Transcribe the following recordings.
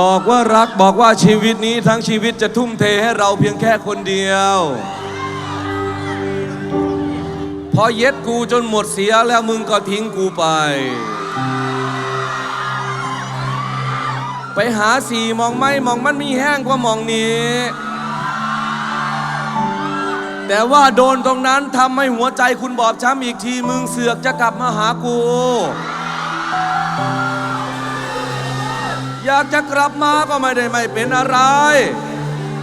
บอกว่ารักบอกว่าชีวิตนี้ทั้งชีวิตจะทุ่มเทให้เราเพียงแค่คนเดียว พอเย็ดกูจนหมดเสียแล้วมึงก็ทิ้งกูไป ไปหาสีมองไม่มองมันมีแห้งกว่ามองนี้ แต่ว่าโดนตรงนั้นทำให้หัวใจคุณบอบช้ำอีกทีมึงเสือกจะกลับมาหากู อยากจะกลับมาก็ไม่ได้ไม่เป็นอะไร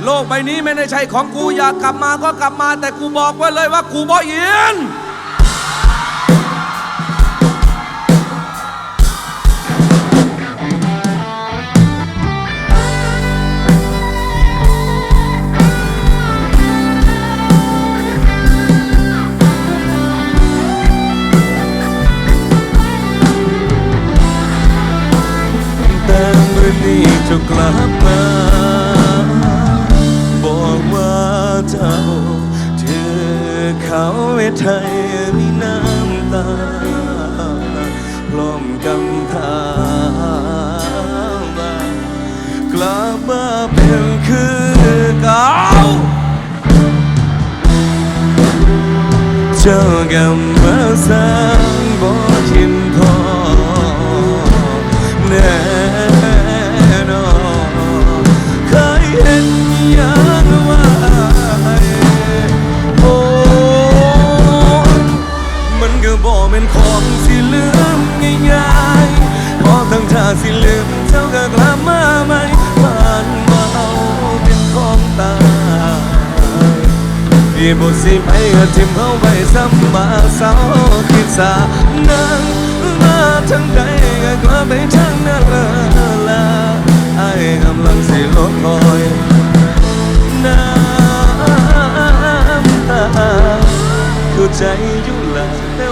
โลกใบนี้ไม่ได้ใช่ของกูอยากกลับมาก็กลับมา แต่กูบอกไว้เลยว่ากูบ่อิน จ้ากลับมา บอกว่าเจ้าเธอเขาเวทไทยมีน้ำตาพร้อมกำทางมากลับมาเป็นคือเก่าเจ้ากำมาสร้างบ่ทิน สิลืมเจ้าก็กลับมาใหม่ผ่านมาเอาเป็นของตายที่บุสิไปก็ทิมเข้าไปซ้ำมาเศร้าคิดสานั่งมาทั้งใดก็กลับไปทางนั้นละไอ้กำลังสิลดคอยน้ำตาเข้าใจอยู่ละแต่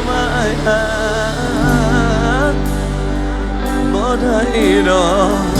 บ่ได้ดอก